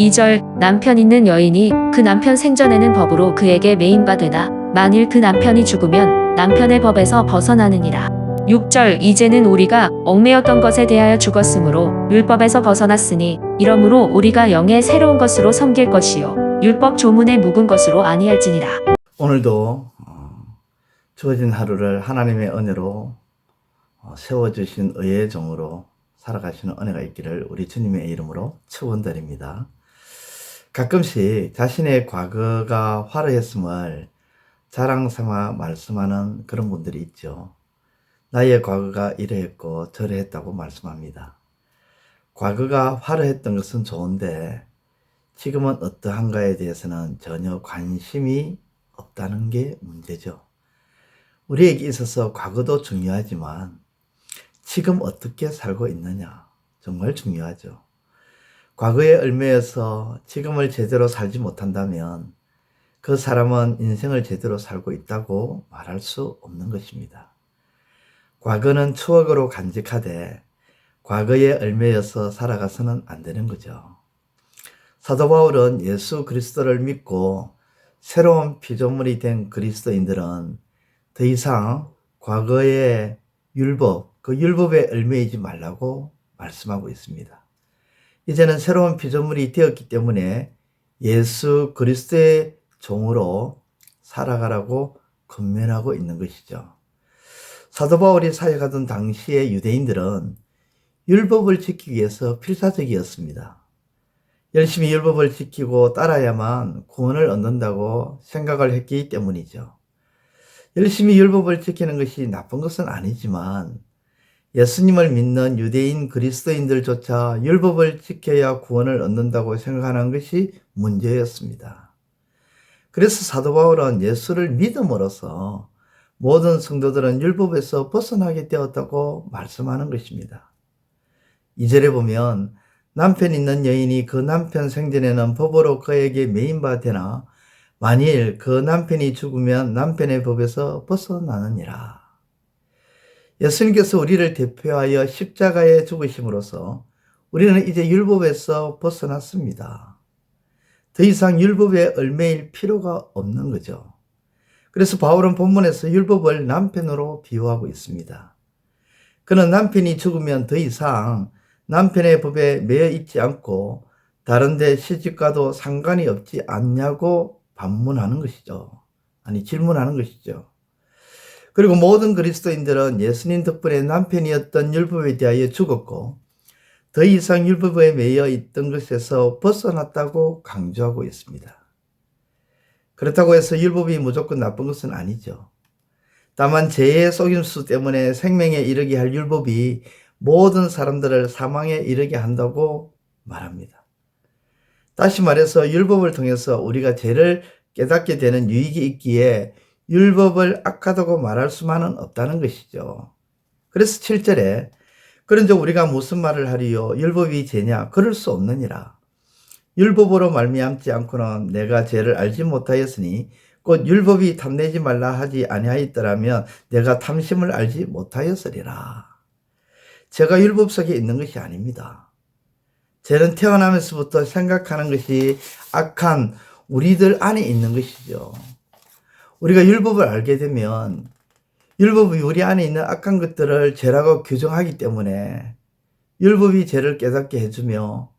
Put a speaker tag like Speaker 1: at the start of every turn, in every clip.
Speaker 1: 2절 남편 있는 여인이 그 남편 생전에는 법으로 그에게 매인바 되나 만일 그 남편이 죽으면 남편의 법에서 벗어나느니라. 6절 이제는 우리가 얽매였던 것에 대하여 죽었으므로 율법에서 벗어났으니 이러므로 우리가 영의 새로운 것으로 섬길 것이요 율법 조문에 묵은 것으로 아니할지니라.
Speaker 2: 오늘도 어, 주어진 하루를 하나님의 은혜로 어, 세워주신 의의 종으로 살아가시는 은혜가 있기를 우리 주님의 이름으로 축원드립니다. 가끔씩 자신의 과거가 화려했음을 자랑 삼아 말씀하는 그런 분들이 있죠. 나의 과거가 이러했고 저러했다고 말씀합니다. 과거가 화려했던 것은 좋은데 지금은 어떠한가에 대해서는 전혀 관심이 없다는 게 문제죠. 우리에게 있어서 과거도 중요하지만 지금 어떻게 살고 있느냐 정말 중요하죠. 과거에 얽매여서 지금을 제대로 살지 못한다면 그 사람은 인생을 제대로 살고 있다고 말할 수 없는 것입니다. 과거는 추억으로 간직하되 과거에 얽매여서 살아가서는 안 되는 거죠. 사도 바울은 예수 그리스도를 믿고 새로운 피조물이 된 그리스도인들은 더 이상 과거의 율법, 그 율법에 얽매이지 말라고 말씀하고 있습니다. 이제는 새로운 피조물이 되었기 때문에 예수 그리스도의 종으로 살아가라고 권면하고 있는 것이죠. 사도 바울이 사역하던 당시의 유대인들은 율법을 지키기 위해서 필사적이었습니다. 열심히 율법을 지키고 따라야만 구원을 얻는다고 생각을 했기 때문이죠. 열심히 율법을 지키는 것이 나쁜 것은 아니지만 예수님을 믿는 유대인 그리스도인들조차 율법을 지켜야 구원을 얻는다고 생각하는 것이 문제였습니다. 그래서 사도 바울은 예수를 믿음으로써 모든 성도들은 율법에서 벗어나게 되었다고 말씀하는 것입니다. 이절에 보면 남편 있는 여인이 그 남편 생전에는 법으로 그에게 매인바 되나 만일 그 남편이 죽으면 남편의 법에서 벗어나느니라. 예수님께서 우리를 대표하여 십자가에 죽으심으로써 우리는 이제 율법에서 벗어났습니다. 더 이상 율법에 얽매일 필요가 없는 거죠. 그래서 바울은 본문에서 율법을 남편으로 비유하고 있습니다. 그는 남편이 죽으면 더 이상 남편의 법에 매여 있지 않고 다른데 시집가도 상관이 없지 않냐고 반문하는 것이죠. 아니 질문하는 것이죠. 그리고 모든 그리스도인들은 예수님 덕분에 남편이었던 율법에 대하여 죽었고 더 이상 율법에 매여 있던 것에서 벗어났다고 강조하고 있습니다. 그렇다고 해서 율법이 무조건 나쁜 것은 아니죠. 다만 죄의 속임수 때문에 생명에 이르게 할 율법이 모든 사람들을 사망에 이르게 한다고 말합니다. 다시 말해서 율법을 통해서 우리가 죄를 깨닫게 되는 유익이 있기에 율법을 악하다고 말할 수만은 없다는 것이죠. 그래서 7절에 그런즉 우리가 무슨 말을 하리요 율법이 죄냐 그럴 수 없느니라. 율법으로 말미암지 않고는 내가 죄를 알지 못하였으니 곧 율법이 탐내지 말라 하지 아니하였더라면 내가 탐심을 알지 못하였으리라. 제가 율법 속에 있는 것이 아닙니다. 죄는 태어나면서부터 생각하는 것이 악한 우리들 안에 있는 것이죠. 우리가 율법을 알게 되면 율법이 우리 안에 있는 악한 것들을 죄라고 규정하기 때문에 율법이 죄를 깨닫게 해주며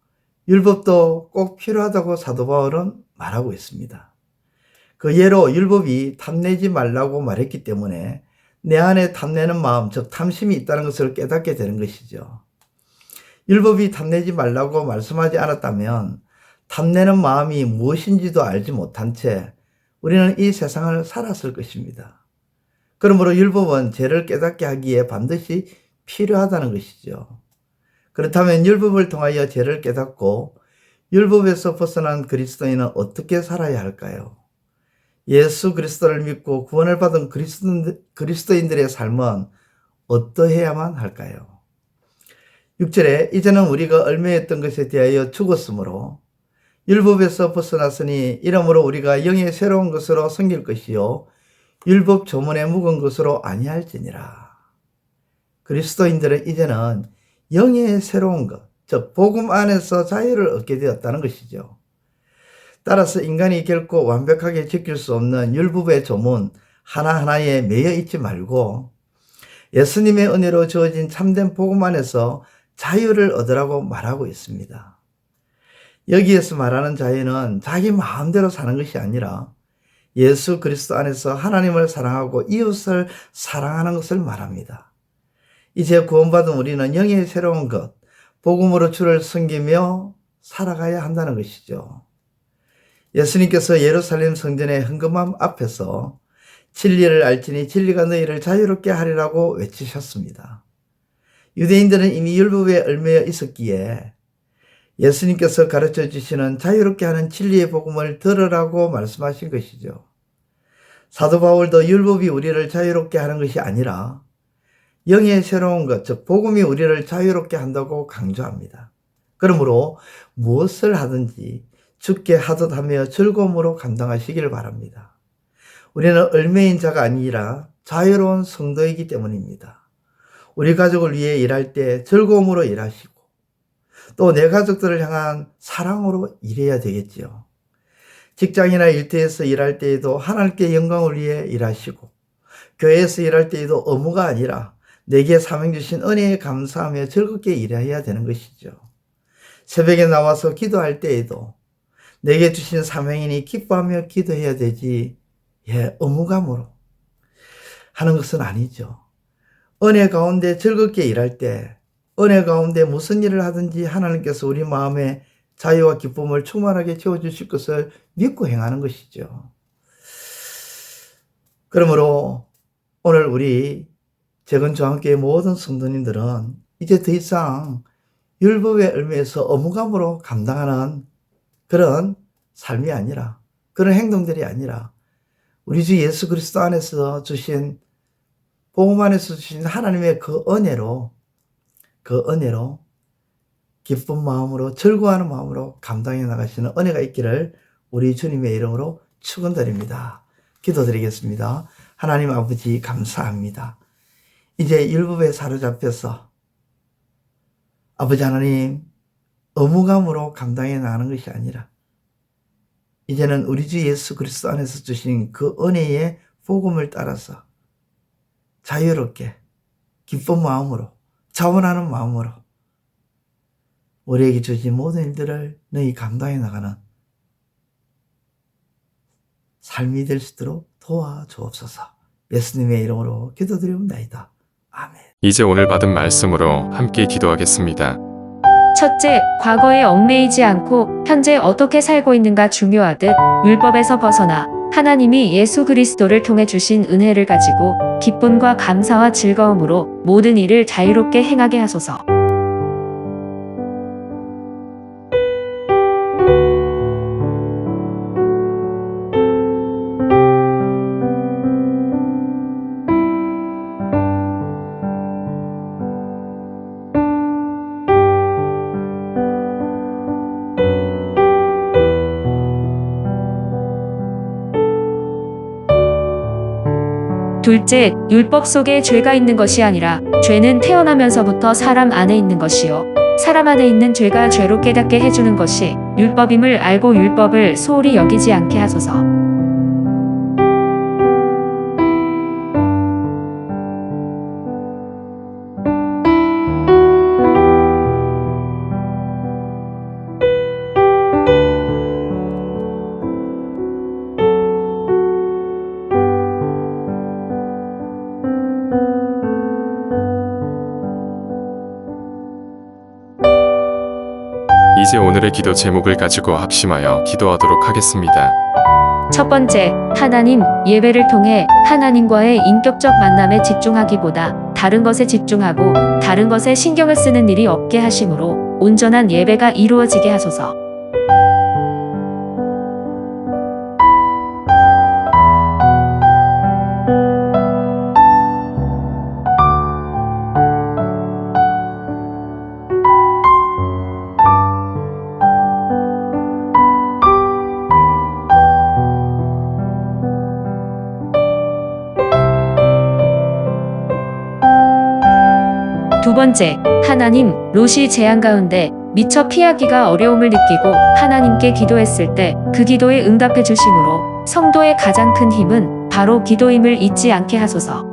Speaker 2: 율법도 꼭 필요하다고 사도 바울은 말하고 있습니다. 그 예로 율법이 탐내지 말라고 말했기 때문에 내 안에 탐내는 마음, 즉 탐심이 있다는 것을 깨닫게 되는 것이죠. 율법이 탐내지 말라고 말씀하지 않았다면 탐내는 마음이 무엇인지도 알지 못한 채 우리는 이 세상을 살았을 것입니다. 그러므로 율법은 죄를 깨닫게 하기에 반드시 필요하다는 것이죠. 그렇다면 율법을 통하여 죄를 깨닫고 율법에서 벗어난 그리스도인은 어떻게 살아야 할까요? 예수 그리스도를 믿고 구원을 받은 그리스도인들의 삶은 어떠해야만 할까요? 6절에 이제는 우리가 얼매했던 것에 대하여 죽었으므로 율법에서 벗어났으니 이러므로 우리가 영의 새로운 것으로 섬길 것이요 율법 조문에 묵은 것으로 아니할지니라. 그리스도인들은 이제는 영의 새로운 것, 즉 복음 안에서 자유를 얻게 되었다는 것이죠. 따라서 인간이 결코 완벽하게 지킬 수 없는 율법의 조문 하나하나에 매여 있지 말고 예수님의 은혜로 주어진 참된 복음 안에서 자유를 얻으라고 말하고 있습니다. 여기에서 말하는 자유는 자기 마음대로 사는 것이 아니라 예수 그리스도 안에서 하나님을 사랑하고 이웃을 사랑하는 것을 말합니다. 이제 구원받은 우리는 영의 새로운 것, 복음으로 주를 섬기며 살아가야 한다는 것이죠. 예수님께서 예루살렘 성전의 흥금함 앞에서 진리를 알지니 진리가 너희를 자유롭게 하리라고 외치셨습니다. 유대인들은 이미 율법에 얽매여 있었기에 예수님께서 가르쳐 주시는 자유롭게 하는 진리의 복음을 들으라고 말씀하신 것이죠. 사도 바울도 율법이 우리를 자유롭게 하는 것이 아니라 영의 새로운 것, 즉 복음이 우리를 자유롭게 한다고 강조합니다. 그러므로 무엇을 하든지 죽게 하듯 하며 즐거움으로 감당하시기를 바랍니다. 우리는 얼매인 자가 아니라 자유로운 성도이기 때문입니다. 우리 가족을 위해 일할 때 즐거움으로 일하시고 또 내 가족들을 향한 사랑으로 일해야 되겠지요. 직장이나 일터에서 일할 때에도 하나님께 영광을 위해 일하시고 교회에서 일할 때에도 업무가 아니라 내게 사명 주신 은혜에 감사하며 즐겁게 일해야 되는 것이죠. 새벽에 나와서 기도할 때에도 내게 주신 사명이니 기뻐하며 기도해야 되지 예, 의무감으로 하는 것은 아니죠. 은혜 가운데 즐겁게 일할 때, 은혜 가운데 무슨 일을 하든지 하나님께서 우리 마음에 자유와 기쁨을 충만하게 채워주실 것을 믿고 행하는 것이죠. 그러므로 오늘 우리 재건 저함교회 모든 성도님들은 이제 더 이상 율법의 의미에서 의무감으로 감당하는 그런 삶이 아니라 그런 행동들이 아니라 우리 주 예수 그리스도 안에서 주신 복음 안에서 주신 하나님의 그 은혜로 그 은혜로 기쁜 마음으로 즐거워하는 마음으로 감당해 나가시는 은혜가 있기를 우리 주님의 이름으로 축원드립니다. 기도드리겠습니다. 하나님 아버지 감사합니다. 이제 율법에 사로잡혀서 아버지 하나님 의무감으로 감당해 나가는 것이 아니라 이제는 우리 주 예수 그리스도 안에서 주신 그 은혜의 복음을 따라서 자유롭게 기쁜 마음으로 자원하는 마음으로 우리에게 주신 모든 일들을 너희 감당해 나가는 삶이 될 수 있도록 도와주옵소서. 예수님의 이름으로 기도드리옵나이다. 아멘.
Speaker 3: 이제 오늘 받은 말씀으로 함께 기도하겠습니다.
Speaker 1: 첫째, 과거에 얽매이지 않고 현재 어떻게 살고 있는가 중요하듯 율법에서 벗어나 하나님이 예수 그리스도를 통해 주신 은혜를 가지고 기쁨과 감사와 즐거움으로 모든 일을 자유롭게 행하게 하소서. 둘째, 율법 속에 죄가 있는 것이 아니라 죄는 태어나면서부터 사람 안에 있는 것이요. 사람 안에 있는 죄가 죄로 깨닫게 해주는 것이 율법임을 알고 율법을 소홀히 여기지 않게 하소서.
Speaker 3: 이제 오늘의 기도 제목을 가지고 합심하여 기도하도록 하겠습니다.
Speaker 1: 첫 번째, 하나님, 예배를 통해 하나님과의 인격적 만남에 집중하기보다 다른 것에 집중하고 다른 것에 신경을 쓰는 일이 없게 하심으로 온전한 예배가 이루어지게 하소서. 두 번째, 하나님, 롯이 재앙 가운데 미처 피하기가 어려움을 느끼고 하나님께 기도했을 때 그 기도에 응답해 주심으로 성도의 가장 큰 힘은 바로 기도임을 잊지 않게 하소서.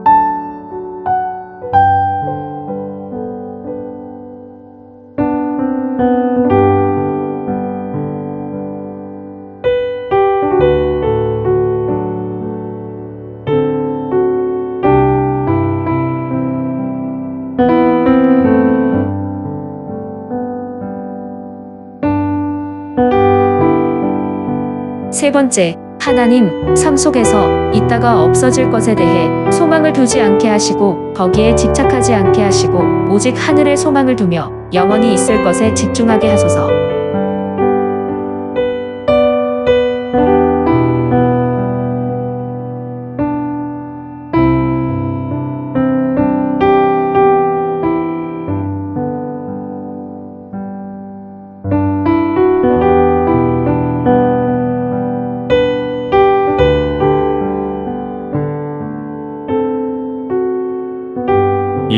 Speaker 1: 세 번째, 하나님, 삶 속에서 있다가 없어질 것에 대해 소망을 두지 않게 하시고 거기에 집착하지 않게 하시고 오직 하늘에 소망을 두며 영원히 있을 것에 집중하게 하소서.